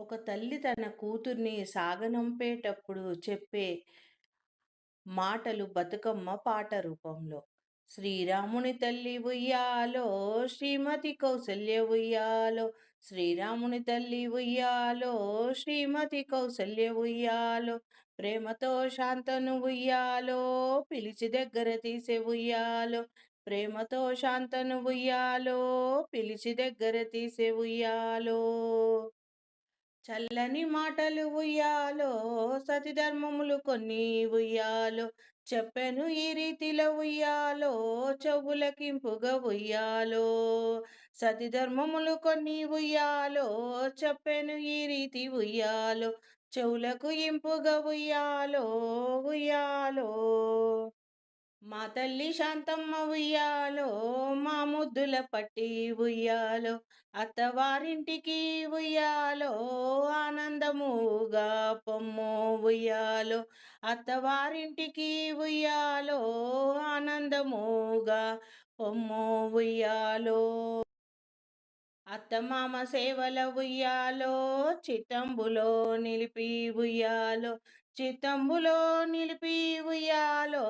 ఒక తల్లి తన కూతుర్ని సాగనంపేటప్పుడు చెప్పే మాటలు బతుకమ్మ పాట రూపంలో. శ్రీరాముని తల్లి ఉయ్యాలో శ్రీమతి కౌసల్య ఉయ్యాలో శ్రీరాముని తల్లి ఉయ్యాలో శ్రీమతి కౌసల్య ఉయ్యాలో ప్రేమతో శాంతను ఉయ్యాలో పిలిచి దగ్గర తీసే ఉయ్యాలో ప్రేమతో శాంతను ఉయ్యాలో పిలిచి దగ్గర తీసే ఉయ్యాలో. చల్లని మాటలు ఉయ్యాలో సతి ధర్మములు కొన్ని ఉయ్యాలో చెప్పెను ఈ రీతిలో ఉయ్యాలో చెవులకింపుగా ఉయ్యాలో. సతి ధర్మములు కొన్ని ఉయ్యాలో చెప్పెను ఈ రీతి ఉయ్యాలో చెవులకు ఇంపుగా ఉయ్యాలో ఉయ్యాలో. మా తల్లి శాంతమ్మ ఉయ్యాలో ముద్దుల పట్టి ఉయ్యాలో అత్తవారింటికి ఉయ్యాలో ఆనందముగా పొమ్మో ఉయ్యాలో అత్తవారింటికి ఉయ్యాలో ఆనందముగా పొమ్మో ఉయ్యాలో. అత్తమామ సేవల ఉయ్యాలో చిత్తంబులో నిలిపి ఉయ్యాలో చిత్తంబులో నిలిపి ఉయ్యాలో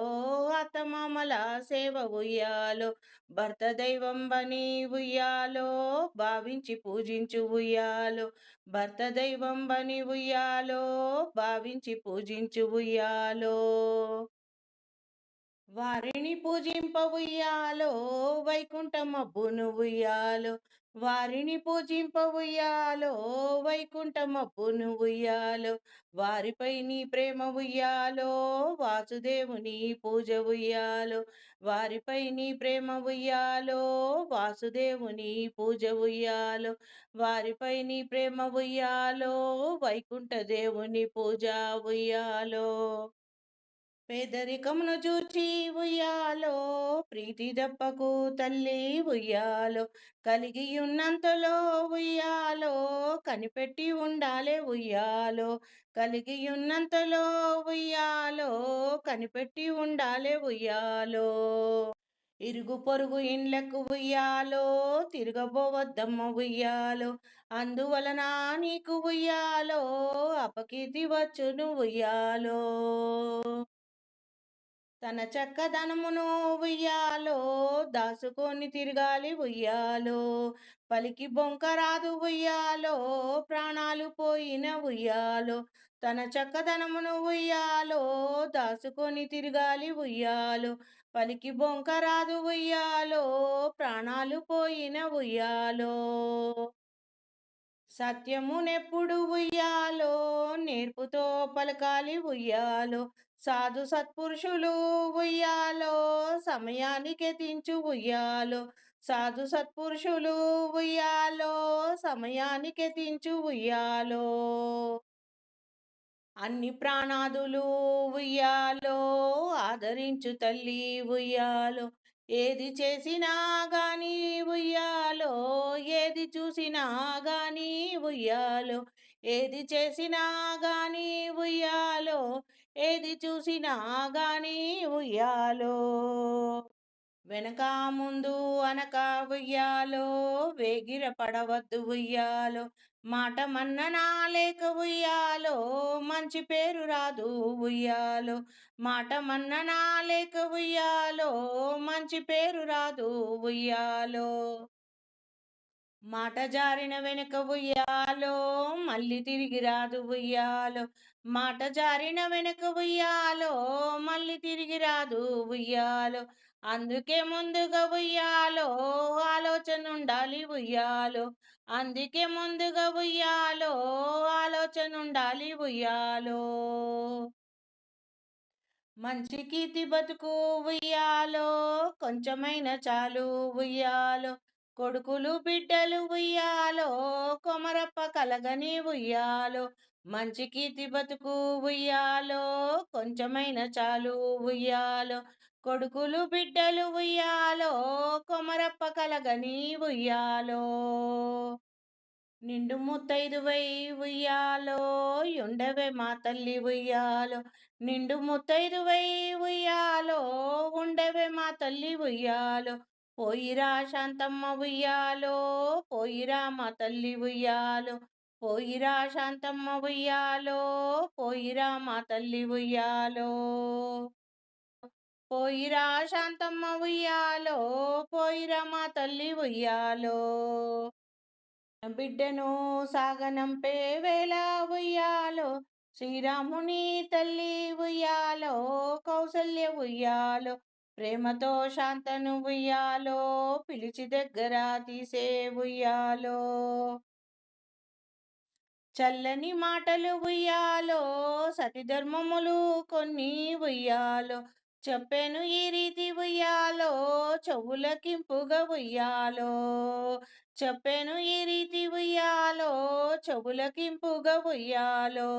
అత్తమామల సేవ ఉయ్యాలో భర్త దైవం బని ఉయ్యాలో భావించి పూజించు ఉయ్యాలో భర్త దైవం బని ఉయ్యాలో భావించి పూజించు ఉయ్యాలో. వారిని పూజింప ఉయ్యాలో వైకుంఠమబ్బును ఉయ్యాలో వారిని పూజింప ఉయ్యాలో వైకుంఠమబ్బును ఉయ్యాలో వారిపై నీ ప్రేమ ఉయ్యాలో వాసుదేవుని పూజ ఉయ్యాలో వారిపై నీ ప్రేమ ఉయ్యాలో వాసుదేవుని పూజ ఉయ్యాలో వారిపై నీ ప్రేమ ఉయ్యాలో వైకుంఠ దేవుని పూజ ఉయ్యాలో పేదరికమును చూచి ఉయ్యాలో ప్రీతి దప్పకు తల్లి ఉయ్యాలో కలిగి ఉన్నంతలో ఉయ్యాలో కనిపెట్టి ఉండాలే ఉయ్యాలో కలిగి ఉన్నంతలో ఉయ్యాలో కనిపెట్టి ఉండాలే ఉయ్యాలో. ఇరుగు పొరుగు ఇండ్లకు ఉయ్యాలో తిరగబోవద్దమ్మ ఉయ్యాలో అందువలన నీకు ఉయ్యాలో అపకీర్తి వచ్చును ఉయ్యాలో. తన చక్కదనమును ఉయ్యాలో దాసుకొని తిరగాలి ఉయ్యాలో. పలికి బొంకరాదు ఉయ్యాలో ప్రాణాలు పోయిన ఉయ్యాలో. తన చక్కదనమును ఉయ్యాలో దాసుకొని తిరగాలి ఉయ్యాలో. పలికి బొంకరాదు ఉయ్యాలో ప్రాణాలు పోయిన ఉయ్యాలో. సత్యమునెప్పుడు ఉయ్యాలో నేర్పుతో పలకాలి ఉయ్యాలో. సాధు సత్పురుషులు ఉయ్యాలో సమయానికి తించు ఉయ్యాలో. సాధు సత్పురుషులు ఉయ్యాలో సమయానికి తించు ఉయ్యాలో. అన్ని ప్రాణాదులు ఉయ్యాలో ఆదరించు తల్లి ఉయ్యాలో. ఏది చేసినా గాని ఉయ్యాలో ఏది చూసినా గాని ఉయ్యాలో. ఏది చేసినా కానీ ఉయ్యాలో ఏది చూసినా కానీ ఉయ్యాలో. వెనక ముందు అనక ఉయ్యాలో వేగిర పడవద్దు ఉయ్యాలో. మాట మన్ననా లేక ఉయ్యాలో మంచి పేరు రాదు ఉయ్యాలో. మాట మన్ననా లేక ఉయ్యాలో మంచి పేరు రాదు ఉయ్యాలో. మాట జారిన వెనుక ఉయ్యాలో మళ్ళీ తిరిగి రాదు ఉయ్యాలో. మాట జారిన వెనక ఉయ్యాలో మళ్ళీ తిరిగి రాదు ఉయ్యాలో. అందుకే ముందుగా ఉయ్యాలో ఆలోచన ఉండాలి ఉయ్యాలో. అందుకే ముందుగా ఉయ్యాలో ఆలోచన ఉండాలి ఉయ్యాలో. మంచి కీర్తి బతుకు ఉయ్యాలో కొంచెమైన చాలు ఉయ్యాలో. కొడుకులు బిడ్డలు ఉయ్యాలో కొమరప్ప కలగని ఉయ్యాలో మంచి కీర్తి బతుకు ఉయ్యాలో కొంచెమైన చాలు ఉయ్యాలో కొడుకులు బిడ్డలు ఉయ్యాలో కొమరప్ప కలగని ఉయ్యాలో. నిండు ముత్తైదువై ఉయ్యాలో ఉండవే మా తల్లి ఉయ్యాలో. నిండు ముత్తైదువై ఉయ్యాలో ఉండవే మా తల్లి ఉయ్యాలో. పోయిరా శాంతమ్మ ఉయ్యాలో పోయిరా మా తల్లి ఉయ్యాలో పోయిరా శాంతమ్మ ఉయ్యాలో పోయిరా మా తల్లి ఉయ్యాలో. పోయిరా శాంతమ్మ ఉయ్యాలో పోయిరా మా తల్లి ఉయ్యాలో. బిడ్డను సాగనంపే వేళ ఉయ్యాలో శ్రీరాముని తల్లి ఉయ్యాలో కౌసల్య ఉయ్యాలో ప్రేమతో శాంతను ఉయ్యాలో పిలిచి దగ్గర తీసే ఉయ్యాలో. చల్లని మాటలు ఉయ్యాలో సతిధర్మములు కొన్ని ఉయ్యాలో. చెప్పాను ఈ రీతి ఉయ్యాలో చెవులకింపుగా ఉయ్యాలో. చెప్పాను ఈ రీతి ఉయ్యాలో చెవులకింపుగా ఉయ్యాలో.